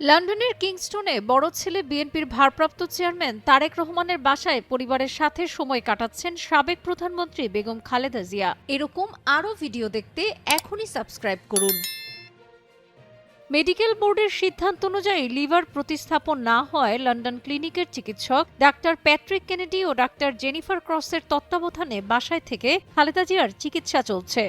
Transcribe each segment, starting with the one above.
লন্ডনের কিংস্টনে বড় ছেলে বিএনপির ভারপ্রাপ্ত চেয়ারম্যান তারেক রহমানের বাসায় পরিবারের সাথে সময় কাটাচ্ছেন সাবেক প্রধানমন্ত্রী বেগম খালেদা জিয়া। এরকম আরও ভিডিও দেখতে এখনই সাবস্ক্রাইব করুন। মেডিকেল বোর্ডের সিদ্ধান্ত অনুযায়ী লিভার প্রতিস্থাপন না হয় লন্ডন ক্লিনিকের চিকিৎসক ডাক্তার প্যাট্রিক কেনেডি ও ডাক্তার জেনিফার ক্রসের তত্ত্বাবধানে বাসায় থেকে খালেদা জিয়ার চিকিৎসা চলছে।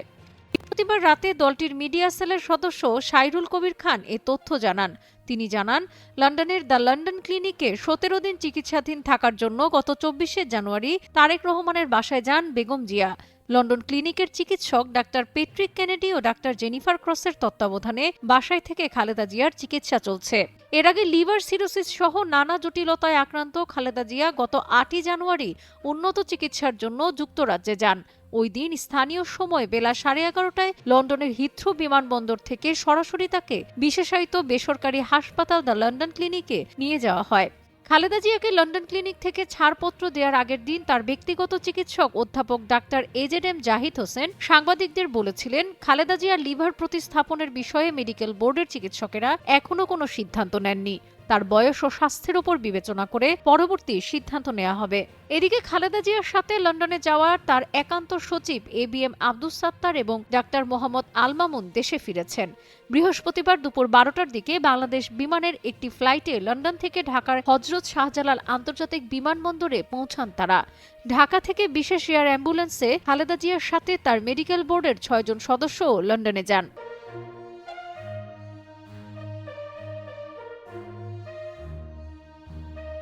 বৃহস্পতিবার রাতে দলটির মিডিয়া সেলের সদস্য সাইরুল কবির খান এ তথ্য জানান। তিনি জানান, লন্ডনের দ্য লন্ডন ক্লিনিকে সতেরো দিন চিকিৎসাধীন থাকার জন্য গত চব্বিশে জানুয়ারি তারেক রহমানের বাসায় যান বেগম জিয়া। লন্ডন ক্লিনিকের চিকিৎসক ডাক্তার পেট্রিক কেনেডি ও ডাক্তার জেনিফার ক্রসের তত্ত্বাবধানে বাসায় থেকে খালেদা জিয়ার চিকিৎসা চলছে। এর আগে লিভার সিরোসিস সহ নানা জটিলতায় আক্রান্ত খালেদা জিয়া গত আটই জানুয়ারি উন্নত চিকিৎসার জন্য যুক্তরাজ্যে যান। ওই দিন স্থানীয় সময় বেলা সাড়ে এগারোটায় লন্ডনের হিথ্রো বিমানবন্দর থেকে সরাসরি তাকে বিশেষায়িত বেসরকারি হাসপাতাল দ্য লন্ডন ক্লিনিকে নিয়ে যাওয়া হয়। খালেদা জিয়াকে লন্ডন ক্লিনিক থেকে ছাড়পত্র দেওয়ার আগের দিন তার ব্যক্তিগত চিকিৎসক অধ্যাপক doctor A Z M Zahid Hossain সাংবাদিকদের বলেছিলেন, খালেদা জিয়ার লিভার প্রতিস্থাপনের বিষয়ে মেডিকেল বোর্ডের চিকিৎসকেরা এখনও কোনো সিদ্ধান্ত নেননি। তার বয়স ও স্বাস্থ্যের উপর বিবেচনা করে পরবর্তী সিদ্ধান্ত নেওয়া হবে। এদিকে খালেদা জিয়ার সাথে লন্ডনে যাওয়ার তার একান্ত সচিব A B M Abdus Sattar এবং ডাক্তার মোহাম্মদ আলমামুন দেশে ফিরেছেন। বৃহস্পতিবার দুপুর বারোটার দিকে বাংলাদেশ বিমানের একটি ফ্লাইটে লন্ডন থেকে ঢাকার হজরত শাহজালাল আন্তর্জাতিক বিমানবন্দরে পৌঁছান তারা। ঢাকা থেকে বিশেষ এয়ার অ্যাম্বুলেন্সে খালেদা জিয়ার সাথে তার মেডিকেল বোর্ডের ছয়জন সদস্যও লন্ডনে যান।